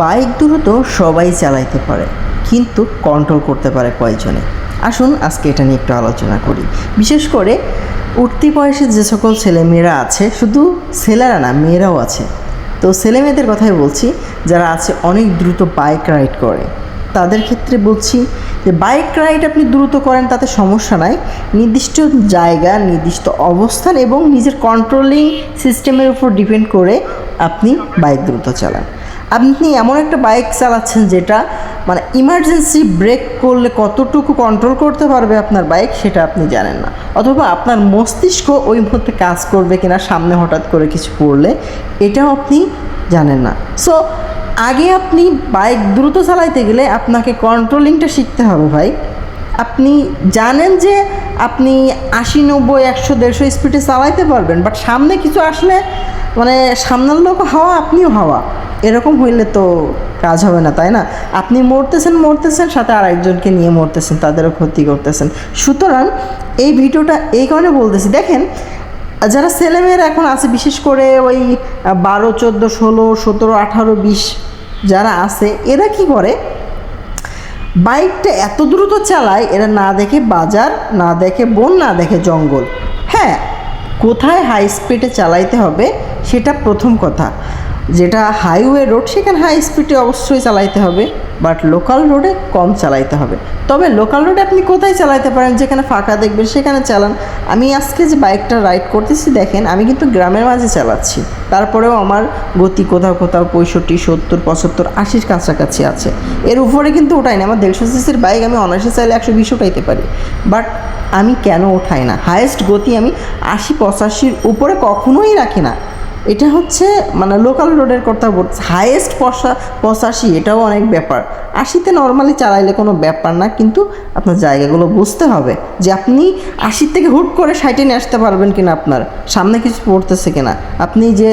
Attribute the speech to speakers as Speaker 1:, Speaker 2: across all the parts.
Speaker 1: Bike দ্রুত সবাই চালাইতে পারে, কিন্তু কন্ট্রোল করতে পারে কয়জনে। আসুন, আজকে এটা নিয়ে একটু আলোচনা করি। বিশেষ করে উঠতি বয়সে যে সকল ছেলেমেয়েরা আছে, শুধু ছেলেরা না, মেয়েরাও আছে। তো ছেলে মেয়েদের কথাই বলছি, যারা আছে, অনেক দ্রুত বাইক রাইড করে। তাদের ক্ষেত্রে বলছি যে বাইক রাইড আপনি দ্রুত করেন, তাতে সমস্যা নাই। নির্দিষ্ট জায়গা, নির্দিষ্ট অবস্থান এবং নিজের কন্ট্রোলিং সিস্টেমের উপর ডিপেন্ড করে আপনি বাইক দ্রুত চালান। আপনি এমন একটা বাইক চালাচ্ছেন যেটা মানে ইমার্জেন্সি ব্রেক করলে কতটুকু কন্ট্রোল করতে পারবে আপনার বাইক সেটা আপনি জানেন না। অথবা আপনার মস্তিষ্ক ওই মুহূর্তে কাজ করবে কিনা সামনে হঠাৎ করে কিছু পড়লে এটাও আপনি জানেন না। সো আগে আপনি বাইক দ্রুত চালাইতে গেলে আপনাকে কন্ট্রোলিংটা শিখতে হবে ভাই। আপনি জানেন যে আপনি আশি, নব্বই, একশো, দেড়শো স্পিডে চালাইতে পারবেন বাট সামনে কিছু আসলে মানে সামনের লোক হাওয়া আপনিও হাওয়া। এরকম হইলে তো কাজ হবে না, তাই না? আপনি মরতেছেন মরতেছেন, সাথে আরেকজনকে নিয়ে মরতেছেন, তাদেরও ক্ষতি করতেছেন। সুতরাং এই ভিডিওটা এই কারণে বলতেছি, দেখেন, যারা ছেলেমেয়েরা এখন আছে, বিশেষ করে ওই বারো, চোদ্দ, ষোলো, সতেরো, আঠারো, বিশ যারা আছে, এরা কি করে? বাইকটা এত দ্রুত চালায়, এরা না দেখে বাজার, না দেখে বন, না দেখে জঙ্গল। হ্যাঁ কোথায় হাই স্পিডে চালাইতে হবে, সেটা প্রথম কথা। যেটা হাইওয়ে রোড সেখানে হাই স্পিডে অবশ্যই চালাইতে হবে বাট লোকাল রোডে কম চালাইতে হবে। তবে লোকাল রোডে আপনি কোথায় চালাইতে পারেন, যেখানে ফাঁকা দেখবেন, সেখানে চালান। আমি আজকে যে বাইকটা রাইড করতেছি, দেখেন, আমি কিন্তু গ্রামের মাঝে চালাচ্ছি। তারপরেও আমার গতি কোথাও কোথাও পঁয়ষট্টি, সত্তর, পঁচাত্তর, আশির কাছাকাছি আছে। এর উপরে কিন্তু ওঠাই না। আমার দেড়শো সিসির বাইক আমি অনায়াসে চাইলে একশো বিশ উঠাইতে পারি। বাট আমি কেন ওঠাই না? হায়েস্ট গতি আমি আশি, পঁচাশির উপরে কখনোই রাখি না। এটা হচ্ছে মানে লোকাল রোডের কথা বলছে হায়েস্ট পশা পঁচাশি, এটাও অনেক ব্যাপার। আশিতে নর্মালি চালাইলে কোনো ব্যাপার না, কিন্তু আপনার জায়গাগুলো বুঝতে হবে যে আপনি আশির থেকে হুট করে সাইটে নিয়ে আসতে পারবেন কিনা আপনার। সামনে কিছু পড়তেছে কিনা। আপনি যে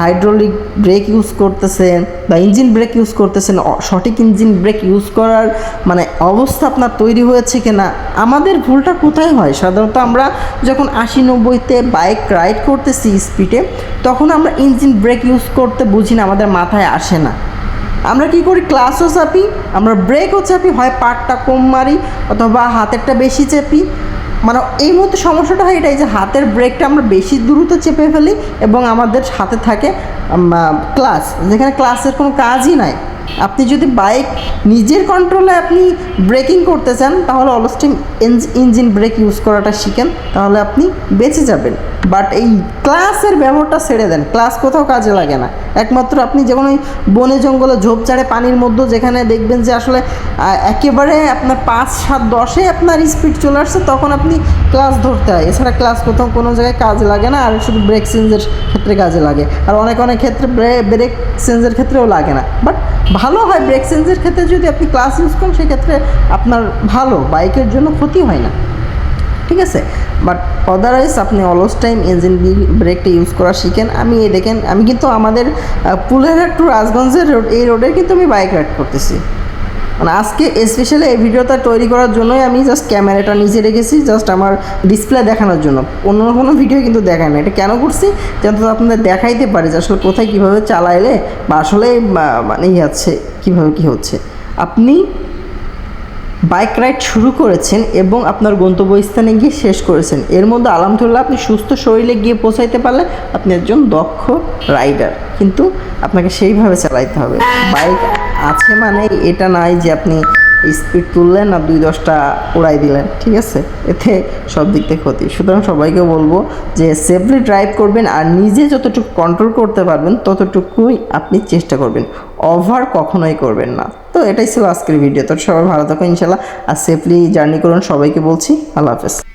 Speaker 1: হাইড্রোলিক ব্রেক ইউজ করতেছেন বা ইঞ্জিন ব্রেক ইউজ করতেছেন সঠিক ইঞ্জিন ব্রেক ইউজ করার মানে অবস্থা আপনার তৈরি হয়েছে কিনা? আমাদের ভুলটা কোথায় হয়? সাধারণত আমরা যখন আশি নব্বইতে বাইক রাইড করতেছি স্পিডে তখন আমরা ইঞ্জিন ব্রেক ইউজ করতে বুঝি না, আমাদের মাথায় আসে না। আমরা কি করি? ক্লাসও চাপি, আমরা ব্রেকও চাপি, হয় পাটটা কম মারি অথবা হাতেরটা বেশি চেপি। মানে এই মুহূর্তে সমস্যাটা হয় এটাই যে হাতের ব্রেকটা আমরা বেশি দ্রুত চেপে ফেলি এবং আমাদের হাতে থাকে ক্লাস যেখানে ক্লাসের কোনো কাজই নাই। আপনি যদি বাইক নিজের কন্ট্রোলে আপনি ব্রেকিং করতে চান, তাহলে অলস্টিং ইঞ্জিন ব্রেক ইউজ করাটা শিখেন, তাহলে আপনি বেঁচে যাবেন। বাট এই ক্লাসের ব্যবহারটা ছেড়ে দেন। ক্লাস কোথাও কাজে লাগে না। একমাত্র আপনি যেমন ওই বনে জঙ্গলে ঝোপঝাড়ে পানির মধ্যে যেখানে দেখবেন যে আসলে একেবারে আপনার পাঁচ সাত দশে আপনার স্পিড চলে আসছে, তখন আপনি ক্লাস ধরতে হয়। এছাড়া ক্লাস কোথাও কোনো জায়গায় কাজে লাগে না, আর শুধু ব্রেক চেঞ্জের ক্ষেত্রে কাজে লাগে। আর অনেক অনেক ক্ষেত্রে ব্রেক চেঞ্জের ক্ষেত্রেও লাগে না। বাট ভালো হয় ব্রেক চেঞ্জের ক্ষেত্রে যদি আপনি ক্লাস ইউজ করেন, সেক্ষেত্রে আপনার ভালো বাইকের জন্য ক্ষতি হয় না। ঠিক আছে? বাট আদারওয়াইজ আপনি অলস টাইম ইঞ্জিন ব্রেকটা ইউজ করা শিখেন। আমি এই দেখেন, আমি কিন্তু আমাদের পুলেরহাট টু রাজগঞ্জের রোড এই রোডের কিন্তু আমি বাইক রাইড করতেছি। মানে আজকে স্পেশালি এই ভিডিওটা তৈরি করার জন্যই আমি জাস্ট ক্যামেরাটা নিচে রেখেছি জাস্ট আমার ডিসপ্লে দেখানোর জন্য। অন্য কোনো ভিডিও কিন্তু দেখায় না। এটা কেন করছি? যাতে আপনাদের দেখাইতে পারে যে আসলে কোথায় কীভাবে চালাইলে বা আসলে মানে ইয়ে আছে কীভাবে কী হচ্ছে। আপনি বাইক রাইড শুরু করেছেন এবং আপনার গন্তব্যস্থানে গিয়ে শেষ করেছেন। এর মধ্যে আলহামদুলিল্লাহ আপনি সুস্থ শরীরে গিয়ে পৌঁছাইতে পারলে আপনি একজন দক্ষ রাইডার কিন্তু আপনাকে সেইভাবে চালাইতে হবে। বাইক আছে মানে এটা নাই যে আপনি স্পিড তুললেন আর দুই দশটা উড়াই দিলেন, ঠিক আছে? এতে সব দিক থেকে ক্ষতি। সুতরাং সবাইকে বলব যে সেফলি ড্রাইভ করবেন আর নিজে যতটুকু কন্ট্রোল করতে পারবেন, ততটুকুই আপনি চেষ্টা করবেন। ওভার কখনোই করবেন না। তো এটাই ছিল আজকের ভিডিও তো সবাই ভালো থাকো ইনশাল্লাহ। আর সেফলি জার্নি করুন। সবাইকে বলছি, আল্লাহ হাফেজ।